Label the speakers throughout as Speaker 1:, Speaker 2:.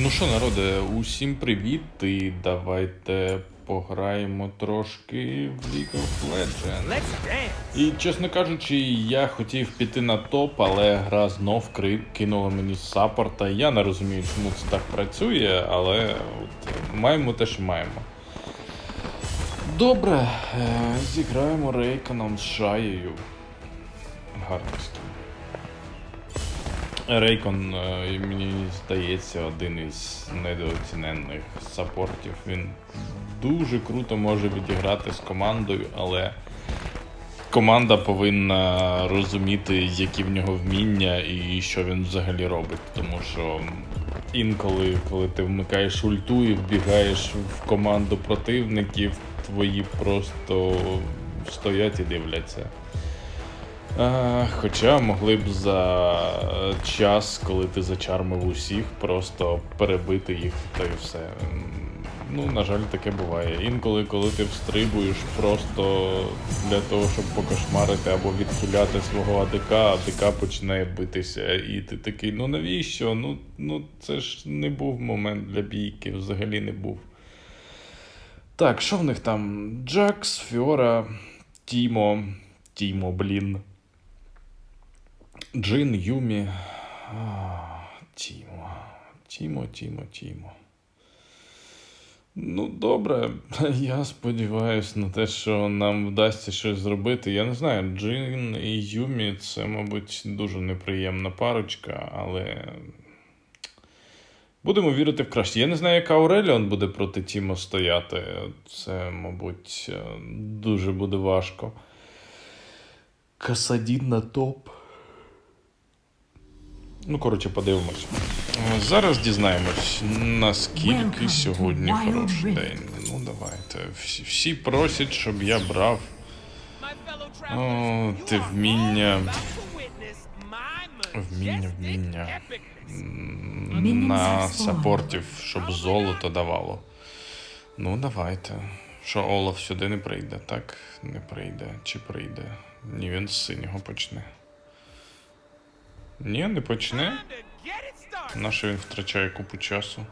Speaker 1: Ну що, народе, усім привіт, і давайте пограємо трошки в League of Legends. І чесно кажучи, я хотів піти на топ, але гра знов кинула мені саппорта. Я не розумію, чому це так працює, але от, маємо те, що маємо. Добре, е, зіграємо рейконом з шаєю. Гарний скін. Рейкон, е, мені здається, один із недооцінених саппортів. Він дуже круто може відіграти з командою, але команда повинна розуміти, які в нього вміння і що він взагалі робить. Тому що інколи, коли ти вмикаєш ульту і вбігаєш в команду противників, твої просто стоять і дивляться. Хоча могли б за час, коли ти зачармив усіх, просто перебити їх та й все. Ну, на жаль, таке буває. Інколи, коли ти встрибуєш просто для того, щоб покошмарити або відхиляти свого АДК, АДК починає битися. І ти такий, ну навіщо? Ну, ну це ж не був момент для бійки, взагалі не був. Так, що в них там? Джакс, Фіора, Тімо. Тімо, блін. Джин, Юмі. Тімо. Тімо, Тімо, Тімо. Ну, добре, я сподіваюся на те, що нам вдасться щось зробити. Я не знаю, Джин і Юмі це, мабуть, дуже неприємна парочка, але. Будемо вірити в краще. Я не знаю, яка Ауреліон буде проти Тімо стояти. Це, мабуть, дуже буде важко. Касадін на топ. Ну, коротше, подивимось. Е, Зараз дізнаємось, наскільки
Speaker 2: Welcome
Speaker 1: сьогодні хороший день. Ну, давайте. Всі, всі просять, щоб я брав. О, ти вміння. Вміння, вміння. На саппортів, щоб золото давало. Ну, давайте. Що Олаф сюди не прийде, так? Не прийде. Чи прийде? Ні, він з синього почне. Ні, не почне.
Speaker 3: Time to get it started.
Speaker 1: На що він втрачає купу часу?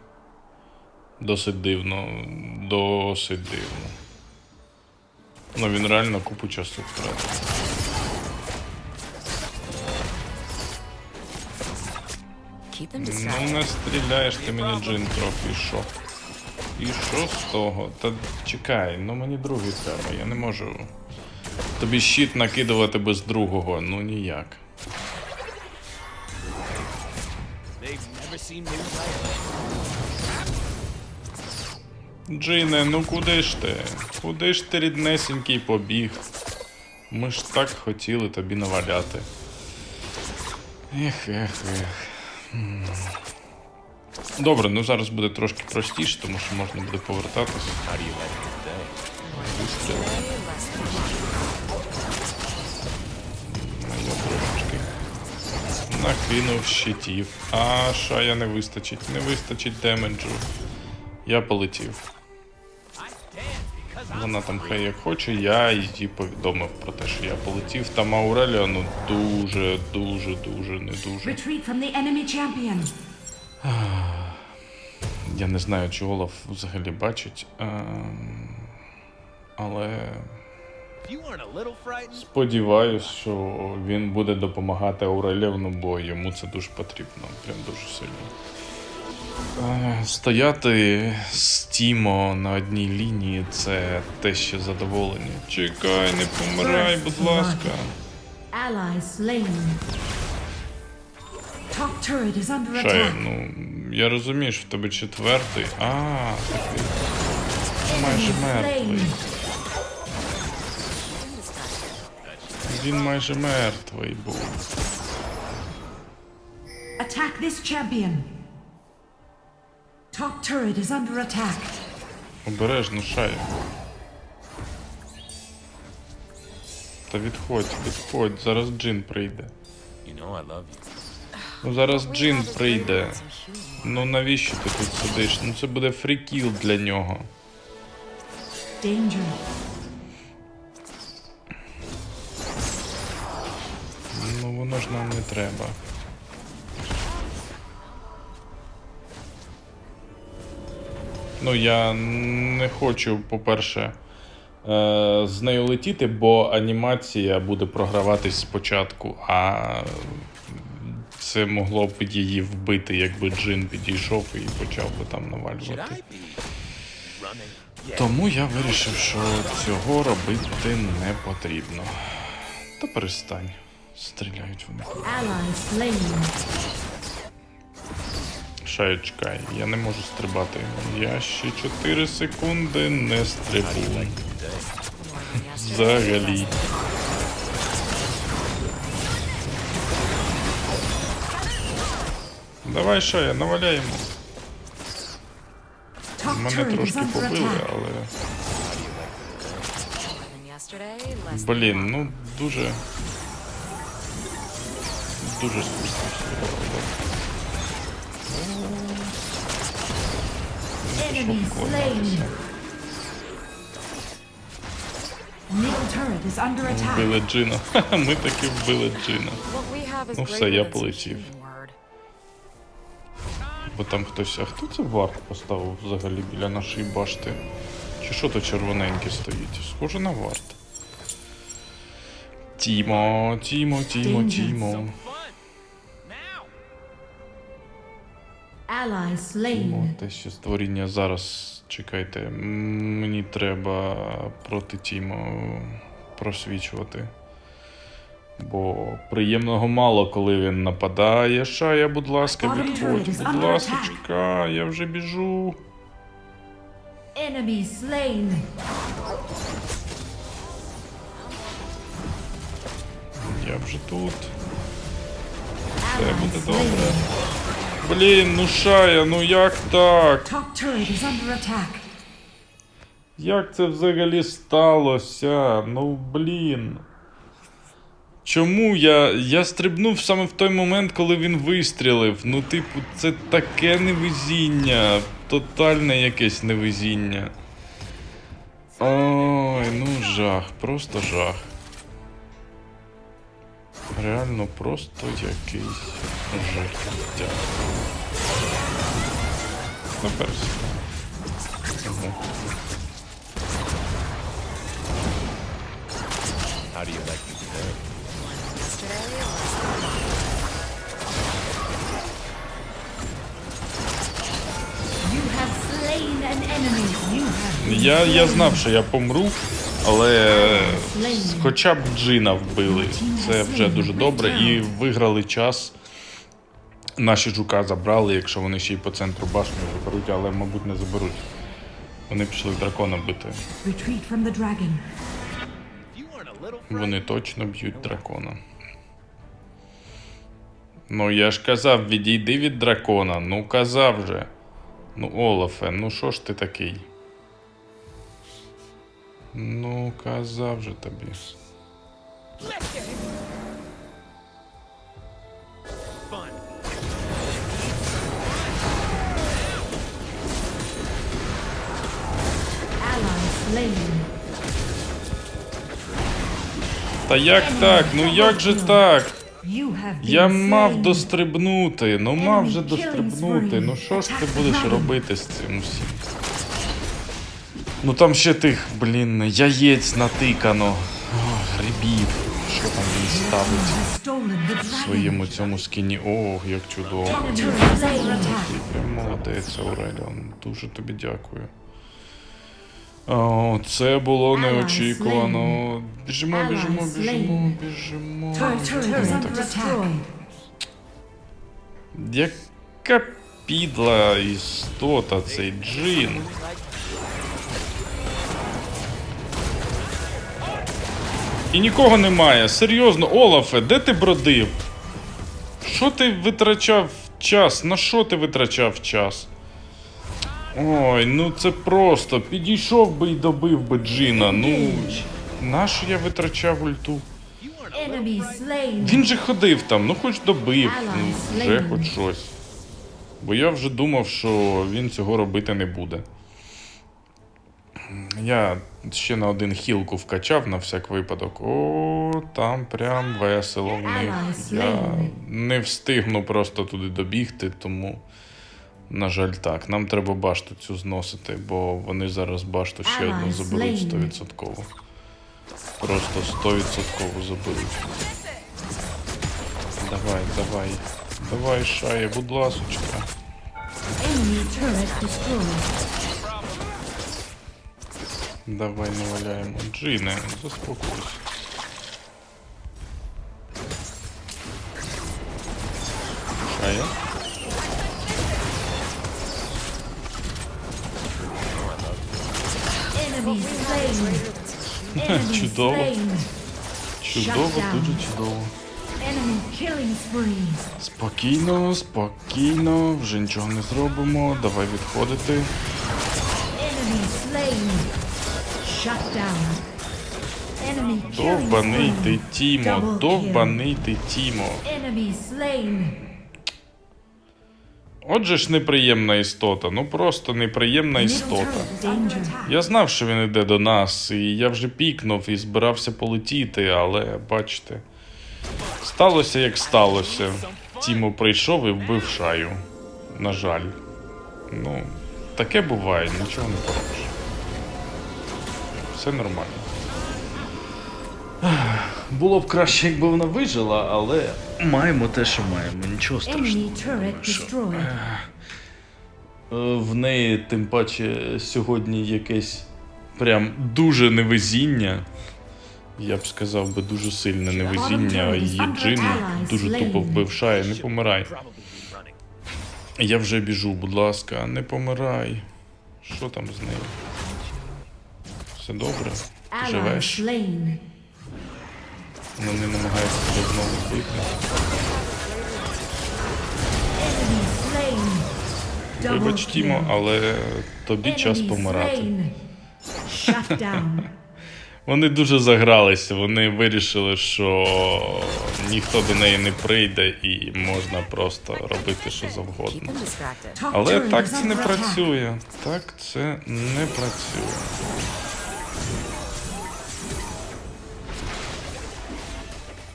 Speaker 1: Досить дивно. Досить дивно. Ну він реально купу часу втратив. Ну не стріляєш ти мені джин трохи, і що? І що з того? Та чекай, ну мені другий треба, я не можу. Тобі щит накидувати без другого, ну ніяк. Джине, ну куди ж ти? Куди ж ти ріднесенький побіг? Ми ж так хотіли тобі наваляти. Ех, ех, ех. Добре, ну зараз буде трошки простіше, тому що можна буде повертатися. Накинув щитів. А шая не вистачить, не вистачить демеджу. Я полетів. Вона там хай як хоче, я їй повідомив про те, що я полетів. Там Ауреліо, ну дуже, дуже, дуже, не дуже. Я не знаю, чи Олаф взагалі бачить. ем, Але сподіваюсь, що він буде допомагати Аурелівну, бо йому це дуже потрібно. Прям дуже сильно. Е, Стояти з Тімо на одній лінії це те ще задоволення. Чекай, не помирай, будь ласка. Шай, ну я розумію, що в тебе четвертий. А, такий майже мертвий. Він майже мертвий був.
Speaker 2: Attack this champion. Top turret is under attack.
Speaker 1: Обережно, шай. Та відходь, відходь, зараз Джин прийде.
Speaker 3: you know I love you.
Speaker 1: Ну зараз Джин прийде. Ну навіщо ти тут сидиш? Ну це буде фрікіл для нього.
Speaker 2: Danger.
Speaker 1: Ну воно ж нам не треба. Ну, я не хочу, по-перше, е, з нею летіти, бо анімація буде програватись спочатку, а це могло б її вбити, якби Джин підійшов і почав би там навалювати. Тому я вирішив, що цього робити не потрібно. Та перестань. Стріляють вони. Шаю, чекай, я не можу стрибати. Я ще 4 секунди не стрибу. Взагалі. Давай, Шая, наваляємо. Мене трошки побили, але. Блін, ну дуже. Дуже
Speaker 2: under attack.
Speaker 1: Вбили Джина. Ми таки вбили Джина. Ну, все, я полетів. Бо там хтось. А хто це варт поставив взагалі біля нашої башти? Чи що то червоненьке стоїть? Схоже на варт. Тімо, Тімо, Тімо. Тімо.
Speaker 2: Ally
Speaker 1: О, те ще створіння зараз. Чекайте. Мені треба проти Тімо просвічувати. Бо приємного мало, коли він нападає. Шая, будь ласка, відходь. Будь ласочка, я вже біжу.
Speaker 2: Enemy slain.
Speaker 1: Я вже тут. Все буде добре. Блін, ну Шая, ну як так? Як це взагалі сталося? Ну блін. Чому я. Я стрибнув саме в той момент, коли він вистрілив. Ну, типу, це таке невезіння. Тотальне якесь невезіння. Ой, ну жах, просто жах. Реально просто якийсь жахіття. Наперся. Ага.
Speaker 3: How do you like me today?
Speaker 4: Yesterday, less than one.
Speaker 2: You have slain an enemy. You have been
Speaker 1: Я, я
Speaker 2: slain.
Speaker 1: знав, що я помру, але хоча б Джина вбили. Це вже дуже добре. І виграли час. Наші жука забрали, якщо вони ще й по центру башні заберуть, але, мабуть, не заберуть. Вони пішли дракона бити. Вони точно б'ють дракона. Ну, я ж казав, відійди від дракона. Ну, казав же. Ну, Олафе, ну що ж ти такий? Ну, казав же тобі. Та як так? Ну як же так? Я мав дострибнути, ну мав же дострибнути. Ну що ж ти будеш робити з цим усім? Ну там ще тих, блін, яєць натикано. О, грибів. Що там він ставить в своєму цьому скіні? Ох, як чудово. Ти прям молодець, Ауреліон. Дуже тобі дякую. О, це було неочікувано. Біжимо, біжимо, біжимо, біжимо. Яка підла істота цей джин. І нікого немає. Серйозно, Олафе, де ти бродив? Що ти витрачав час? На що ти витрачав час? Ой, ну це просто. Підійшов би і добив би Джина. Ну, нащо я витрачав ульту? Він же ходив там, ну хоч добив, ну вже хоч щось. Бо я вже думав, що він цього робити не буде. Я ще на один хілку вкачав на всяк випадок. О, там прям весело в них. Я не встигну просто туди добігти, тому На жаль, так. Нам треба башту цю зносити, бо вони зараз башту ще одну заберуть
Speaker 2: slain.
Speaker 1: 100%. Просто 100% заберуть. Давай, давай. Давай, шає, будь ласочка. Давай наваляємо. Джине, заспокойся. Шая? Чудово. Чудово, дуже чудово. Спокійно, спокійно, вже нічого не зробимо. Давай відходити. Довбаний ти. Тімо, довбаний ти Тімо. Отже ж неприємна істота, ну просто неприємна істота. Я знав, що він йде до нас, і я вже пікнув і збирався полетіти, але бачите. Сталося як сталося. Тімо прийшов і вбив шаю. На жаль. Ну, таке буває, нічого не поробиш. Все нормально. Було б краще, якби вона вижила, але маємо те, що маємо. Нічого страшного.
Speaker 2: Turret.
Speaker 1: Е, В неї, тим паче, сьогодні якесь прям дуже невезіння. Я б сказав би дуже сильне невезіння, а її джин дуже тупо вбив шає. Не помирай. Я вже біжу, будь ласка, не помирай. Що там з нею? Все добре? Ти живеш? Вони намагаються тебе знову вбити.
Speaker 2: Enemy
Speaker 1: Вибач, Тімо, але тобі час помирати. Вони дуже загралися. Вони вирішили, що ніхто до неї не прийде і можна просто робити що завгодно. Але так це не працює. Так це не працює.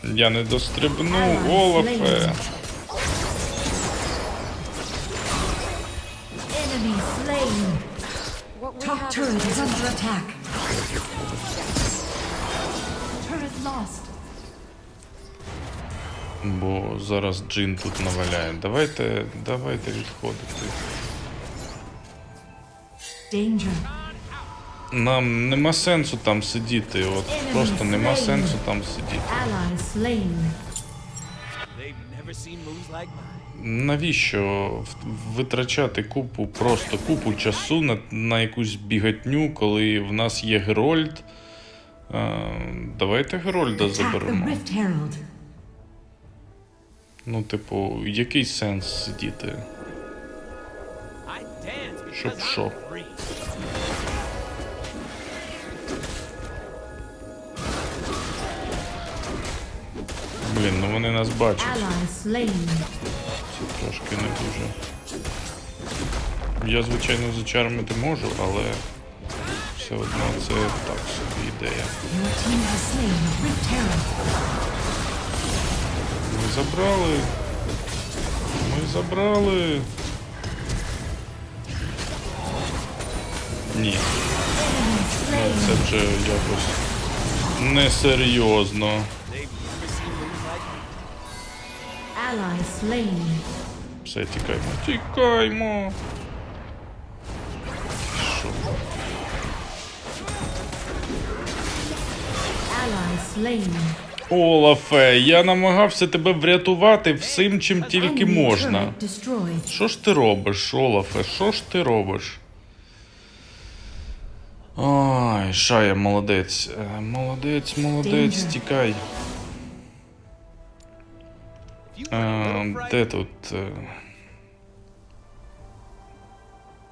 Speaker 1: Я не дострибну, Олафе. Бо зараз Джин тут наваляє. Давайте, давайте відходити.
Speaker 2: Danger.
Speaker 1: Нам нема сенсу там сидіти. От просто нема сенсу там сидіти. Навіщо витрачати купу, просто купу часу на, на якусь бігатню, коли в нас є Герольд? Е, давайте Герольда заберемо. Ну, типу, який сенс сидіти? Щоб що? Блін, ну вони нас бачать. Це трошки не дуже. Я, звичайно, зачармити можу, але все одно це так собі ідея. Ми забрали. Ми забрали. Ні, ну, це вже якось несерйозно.
Speaker 2: Ally slain.
Speaker 1: Все, тікаймо. Тікаймо. Що?
Speaker 2: Ally slain.
Speaker 1: Олафе, я намагався тебе врятувати всім, чим тільки можна. Що ж ти робиш, Олафе? Що ж ти робиш? Ой, Шая, молодець. Е, Молодець, молодець, тікай.
Speaker 3: Fright,
Speaker 1: де тут? е?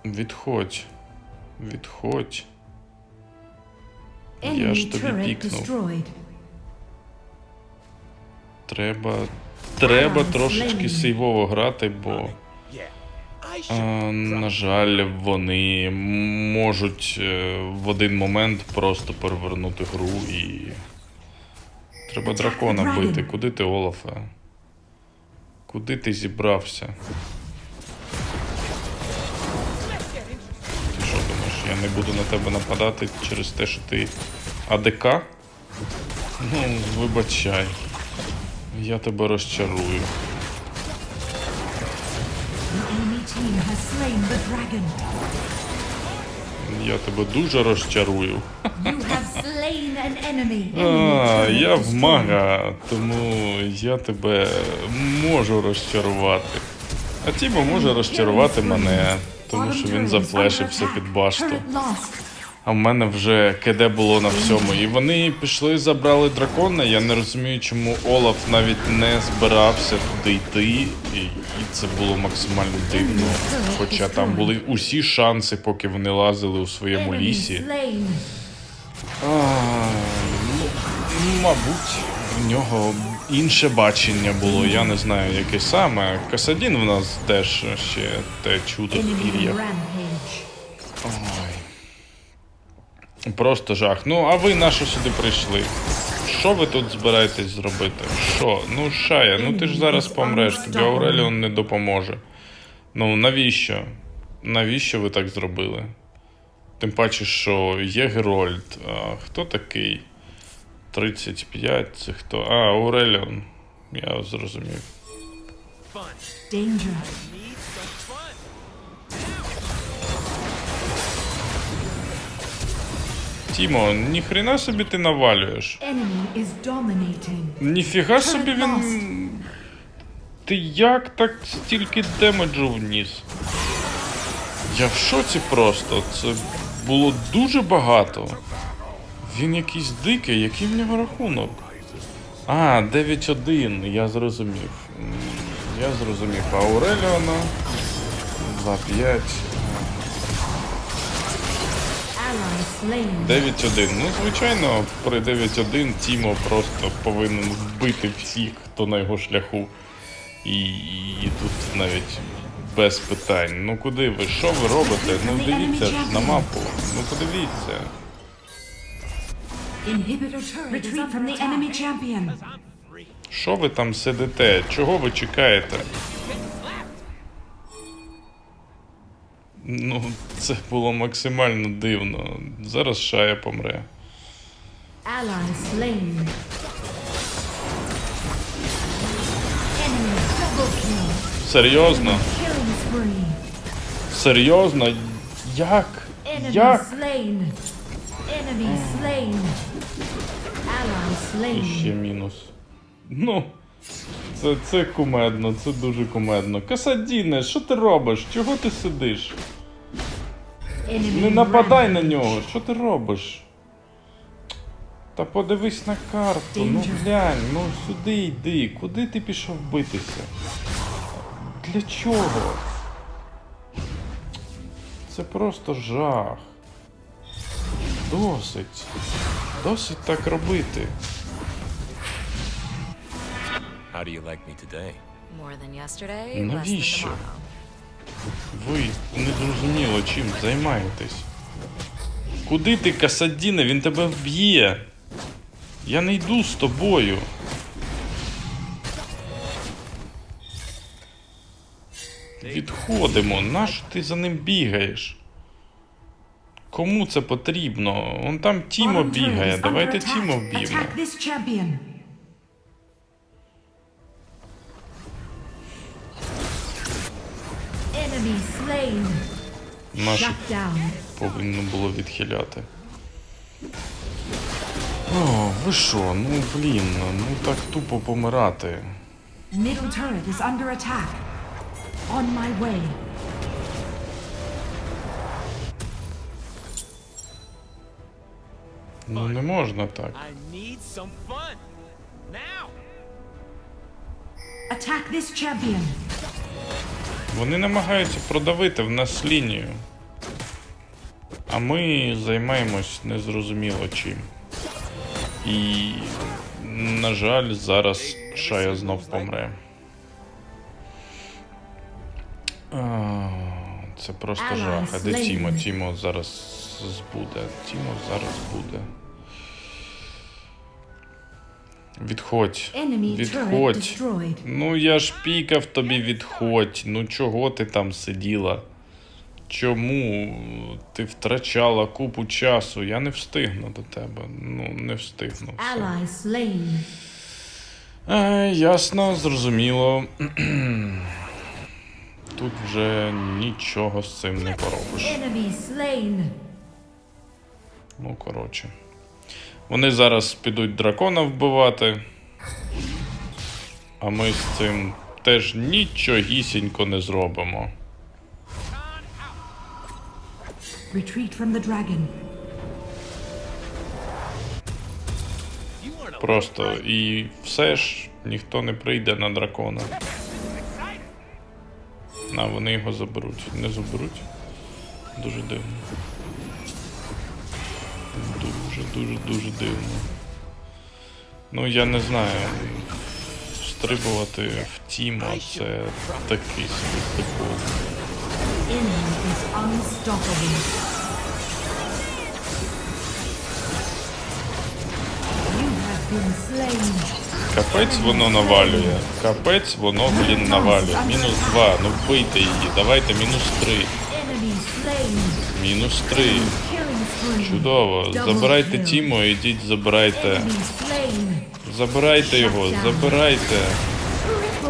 Speaker 1: Відходь. Відходь. Я ж тобі пікнув. Треба. Треба трошечки сейвово грати, бо.
Speaker 3: I
Speaker 1: Е, на жаль, вони можуть е, в один момент просто перевернути гру і. Треба дракона бити. Куди ти, Олафе? Куди ти зібрався? Ти що думаєш, я не буду на тебе нападати через те, що ти АДК? Ну, вибачай. Я тебе розчарую. Я тебе дуже розчарую
Speaker 2: enemy.
Speaker 1: А, я в мага, тому я тебе можу розчарувати. А Тімо може розчарувати мене, тому що він зафлешився під башту. А в мене вже КД було на всьому. І вони пішли, забрали дракона. Я не розумію, чому Олаф навіть не збирався туди йти. І, і це було максимально дивно. Хоча там були усі шанси, поки вони лазили у своєму лісі. А, мабуть, в нього інше бачення було. Я не знаю, яке саме. Касадін в нас теж ще те чудо в пір'ях. Ой. Просто жах. Ну, а ви на що сюди прийшли? Що ви тут збираєтесь зробити? Що? Ну, Шая, ну ти ж зараз помреш, тобі Ауреліон не допоможе. Ну, навіщо? Навіщо ви так зробили? Тим паче, що є Герольд. А хто такий? 35, це хто? А, Ауреліон. Я зрозумів.
Speaker 2: Danger.
Speaker 1: Тімо, ніхрена собі ти навалюєш.
Speaker 2: Enemy is dominating.
Speaker 1: Ніфіга собі він. Ти як так стільки демеджу вніс? Я в шоці просто. Це було дуже багато. Він якийсь дикий, який в нього рахунок. А, 9-1, я зрозумів. Я зрозумів. Ауреліона 2-5. 9-1. Ну, звичайно, при 9-1 Тімо просто повинен вбити всіх, хто на його шляху. І, і тут навіть без питань. Ну куди ви? Що ви робите? Ну дивіться на мапу. Ну подивіться.
Speaker 2: Inhibitor turret is
Speaker 5: Retreat from
Speaker 2: under
Speaker 5: the
Speaker 2: attack.
Speaker 5: enemy champion.
Speaker 1: Що ви там сидите? Чого ви чекаєте? Ну, це було максимально дивно. Зараз Шая помре.
Speaker 2: Ally slain. Enemy double kill.
Speaker 1: Серйозно?
Speaker 2: Killing spree.
Speaker 1: Серйозно? Як?
Speaker 2: Enemy
Speaker 1: Як?
Speaker 2: slain. Enemy slain. Ally
Speaker 1: І ще мінус. Ну, це, це кумедно, це дуже кумедно. Касадіне, що ти робиш? Чого ти сидиш? Не нападай на нього, що ти робиш? Та подивись на карту, ну глянь, ну сюди йди, куди ти пішов битися? Для чого? Це просто жах. Досить. Досить так робити.
Speaker 3: How do you like me today?
Speaker 4: More than yesterday, less than
Speaker 1: Навіщо?
Speaker 4: tomorrow.
Speaker 1: Ви незрозуміло чим займаєтесь. Куди ти, Касадіне? Він тебе вб'є. Я не йду з тобою. Відходимо. Нащо ти за ним бігаєш? Кому це потрібно? Он там Тімо бігає. Давайте. Тімо вб'ємо. Наші повинно було відхиляти. О, ви що? Ну блін, ну так тупо помирати.
Speaker 5: Middle turret is under attack. On my way.
Speaker 1: Ну не можна так.
Speaker 5: Attack this champion.
Speaker 1: Вони намагаються продавити в нас лінію. А ми займаємось незрозуміло чим. І, на жаль, зараз Шая знов помре. А, Це просто жах. А де. Тімо? Тімо зараз збуде. Тімо зараз буде. Відходь. Відходь. Ну я ж пікав тобі відходь. Ну чого ти там сиділа? чому ти втрачала купу часу? Я не встигну до тебе. Ну, не встигну. Все. Е, ясно, зрозуміло. Тут вже нічого з цим не поробиш. Ну, коротше. Вони зараз підуть дракона вбивати. А ми з цим теж нічогісінько не зробимо. Просто і все ж ніхто не прийде на дракона. А вони його заберуть. Не заберуть. Дуже дивно дуже-дуже дивно. Ну я не знаю. Стрибувати в Тіма це такий собі прикол. Капець воно навалює. Капець воно, блін, навалює. Мінус 2, ну вбийте її. Давайте мінус
Speaker 2: 3.
Speaker 1: Мінус
Speaker 2: 3.
Speaker 1: Чудово. Забирайте. Тімо, ідіть, забирайте. Забирайте його, забирайте.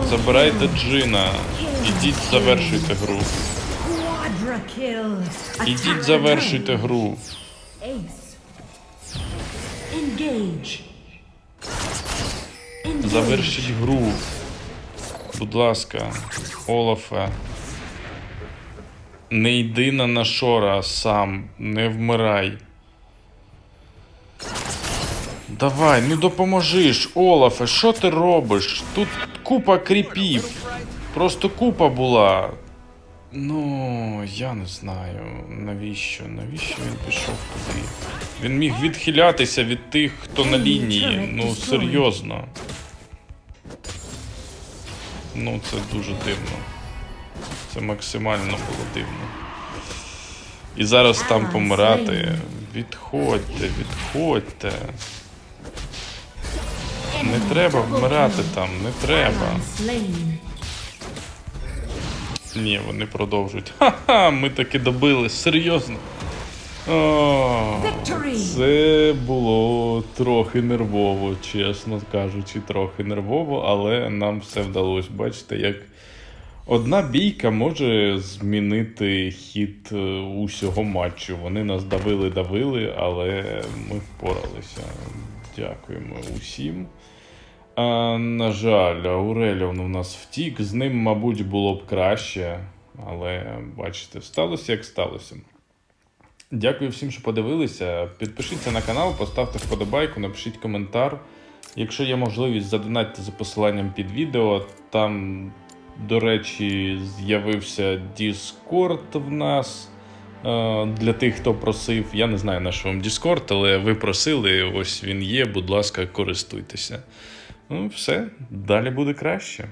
Speaker 1: Забирайте. Джина. Ідіть, завершуйте гру. Ідіть, завершуйте гру. Завершіть гру. Будь ласка, Олафе. Не йди на Нашора сам, не вмирай. Давай, ну допоможиш, Олафе, що ти робиш? Тут купа кріпів. Просто купа була. Ну, я не знаю, навіщо? Навіщо він пішов туди? Він міг відхилятися від тих, хто на лінії. Ну, серйозно. Ну, це дуже дивно. Це максимально було дивно. І зараз там помирати. Відходьте, відходьте. Не треба вмирати там, не треба. Ні, вони продовжують. Ха-ха, ми таки добили, серйозно. О, це було трохи нервово, чесно кажучи, трохи нервово, але нам все вдалося. Бачите, як одна бійка може змінити хід е, усього матчу. Вони нас давили, давили, але ми впоралися. Дякуємо усім. А, на жаль, Ауреліон у нас втік. З ним, мабуть, було б краще, але бачите, сталося як сталося. Дякую всім, що подивилися. Підпишіться на канал, поставте вподобайку, напишіть коментар. Якщо є можливість, задонатьте за посиланням під відео. Там, до речі, з'явився Discord в нас. е, Для тих, хто просив. Я не знаю, на що вам Discord, але ви просили, ось він є. Будь ласка, користуйтеся. Ну, все, далі буде краще.